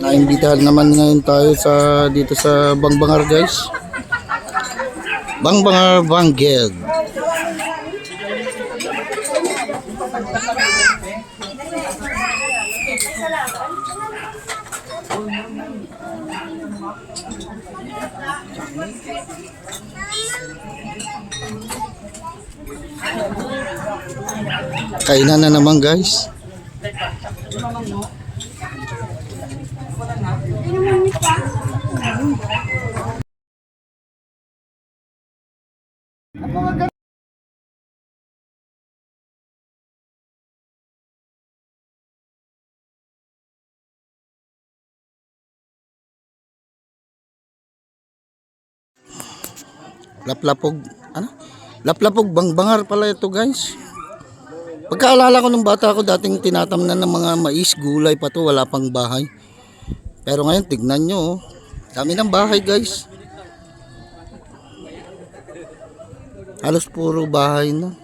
Naimbitahan naman ngayon tayo sa dito sa Bangbangar guys. Bangbangar Bangged. Kainan na naman guys. Laplapog, ano? Laplapog bangbangar pala ito guys. Pagkaalala ko nung bata ako dating tinatamnan ng mga mais, gulay pa to, wala pang bahay. Pero ngayon tignan nyo, oh. dami ng bahay guys. Halos puro bahay na.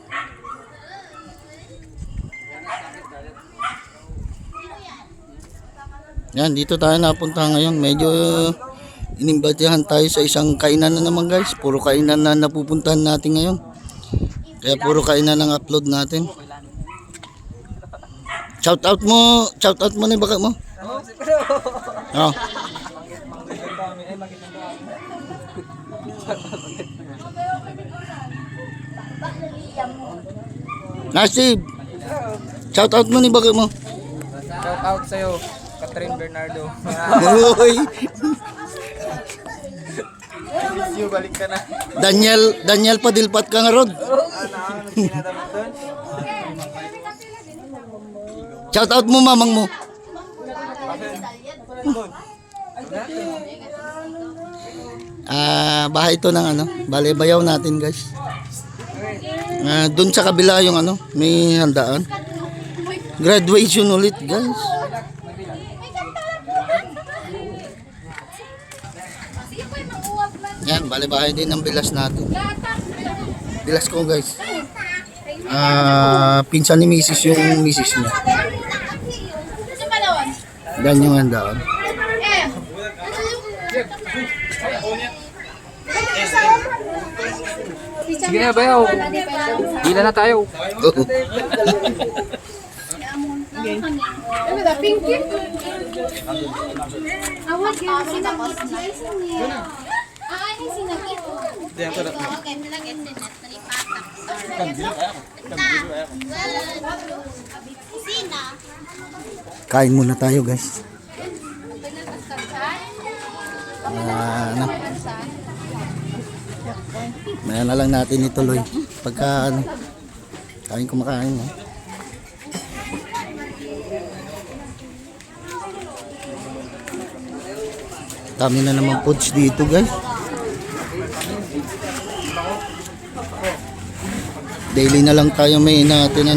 Yan, dito tayo napunta ngayon. Medyo uh, inimbatihan tayo sa isang kainan na naman guys. Puro kainan na napupuntahan natin ngayon. Kaya puro kainan ang upload natin. Shout out mo, shout out mo ni baka mo. Oh. Nasib. Shout out mo ni baka mo. Shout out sa'yo, Catherine Bernardo. Na. Daniel, Daniel Padilpat ka nga rod. Shout out mo mamang mo. Ah, bahay ito ng ano, bale bayaw natin guys. Ah, doon sa kabila yung ano, may handaan. Graduation ulit guys. Yan, bale bahay din ng bilas natin. Bilas ko guys. Ah, pinsan ni Mrs. yung Mrs. niya. Yan yung handaan. Sige na, bayaw. Hila na tayo. Awag yun, sinakit. Ah, ano sinakit? Okay, nilagay nalipatak. Sina? Kain muna tayo guys. Ah, ano. Maya na lang natin ituloy. Pagka ano, kain kumakain. No? Dami na naman foods dito guys. Daily na lang tayo may natin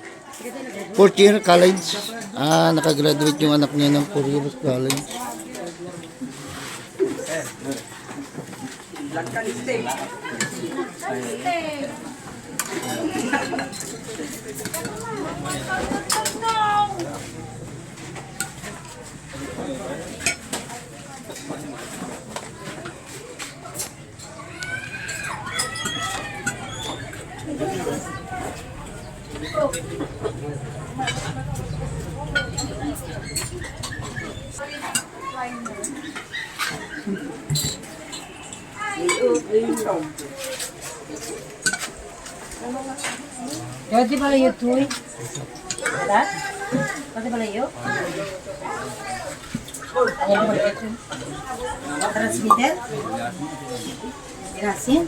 Fourth year college. Ah, nakagraduate yung anak niya ng fourth year college. Pwede pala yun, Tuy. Wala? Pwede pala yun? Transmitter? Gracias.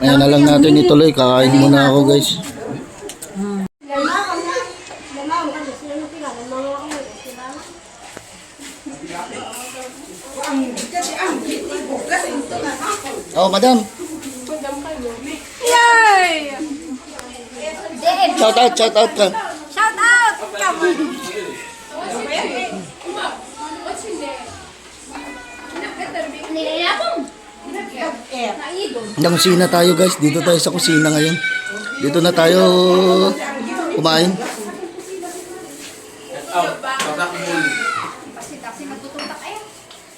Ayan na lang natin ituloy. Kakain muna ako guys. Oh, madam. Yay! Shout out, shout out ka. Shout out! Come on! Hanggang kusina tayo guys. Dito tayo sa kusina ngayon. Dito na tayo kumain.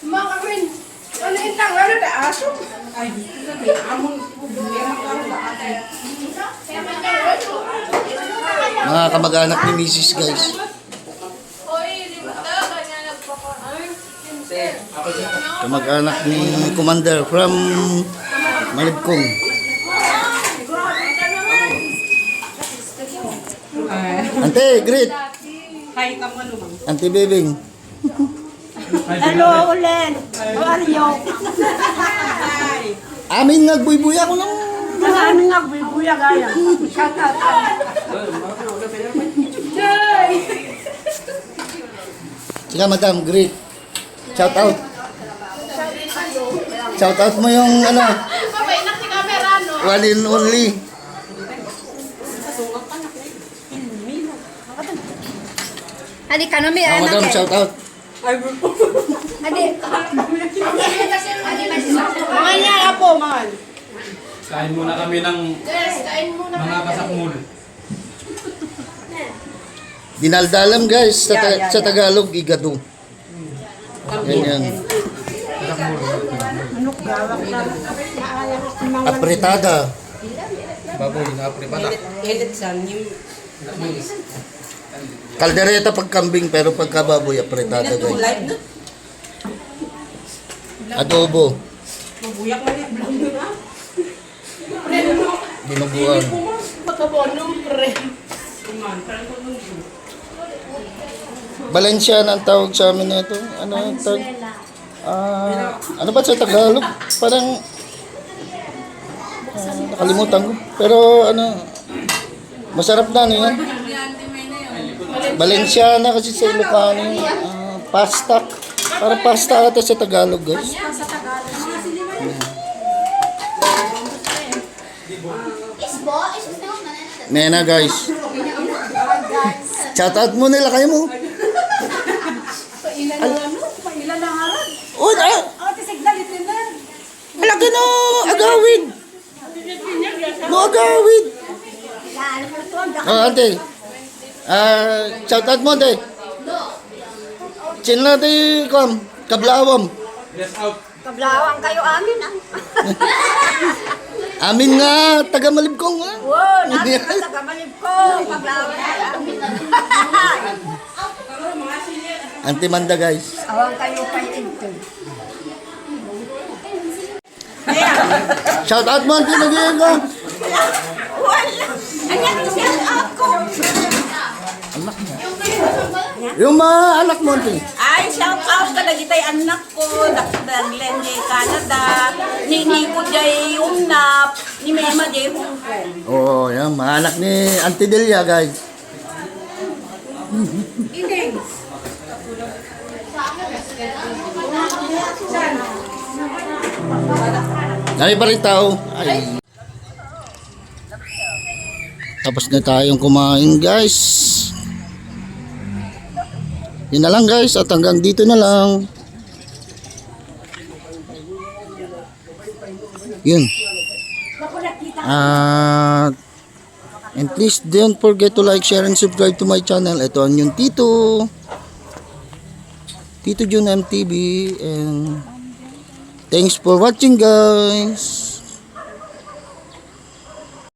Mga kapin! Ano yung tangalo na aso? Mga kamag-anak ni Mrs. guys. Kamag-anak ni Commander from Malibkong. Ante, great. Hi, kamano. Ante Bebing. Hello, Ulen. How are you? Amin nagbuy-buy ako ng... Mga ano nga, buya gaya. Shout out. Sige, madam, great. Shout out. Shout out mo yung ano, Babay na si camera, no? one and only. Hadi ka na may Ah, madam, shout out. Hadi. Mga niya, apo, mga. Kain muna kami ng Yes, kain muna. mga kasakmul. Dinaldalam guys, sa, ta- sa Tagalog, igado. Yan yan. Apretada. Baboy na prepara. Edit sa. Kaldereta pagkambing pero pagkababoy, apretada guys. Live na. Adobo. Mabuyak na rin. Vlog na. Dinuguan. Pagkabonong pre. Valenciana ang tawag sa amin nito. Ano ang tawag? Ah, ano ba sa Tagalog? Parang ah, nakalimutan ko. Pero ano, masarap na ano yan. Valenciana kasi sa Ilocano. ah, pasta. Para pasta ata sa Tagalog, guys. Isbo, isbo na na. Nena, guys. Shout out mo nila kayo mo. Pailan na ano? Pailan na harap. Oh, ah, Ako, tisigdalit din na. Malaki no, agawid. No, agawid. Oh, ate. Ah, shout out mo, ate. Chin na ate, kom, kablawam. Kablawang kayo amin ah. Amin nga, taga Malibkong nga. Wow, namin ka kamalib ko. Kablawang kayo amin. Ante Manda, guys. Awang kayo pa ito. Shout out mo, ante Naging ko. Wala. Ayan, shout out ko. Yung mga anak mo, ante. Ay, shout out ka na kitay anak ko. Daglen jay Canada. Ni Nico jay Umnap. Ni Mema jay Hong Kong. Oo, oh, yan, mga anak ni Auntie Delia, guys. Dami pa rin tao. Ay. Tapos na tayong kumain, guys. Yun na lang, guys. At hanggang dito na lang. Yun. At and please don't forget to like, share, and subscribe to my channel. Ito ang yung Tito. Tito Jun MTV. And thanks for watching guys.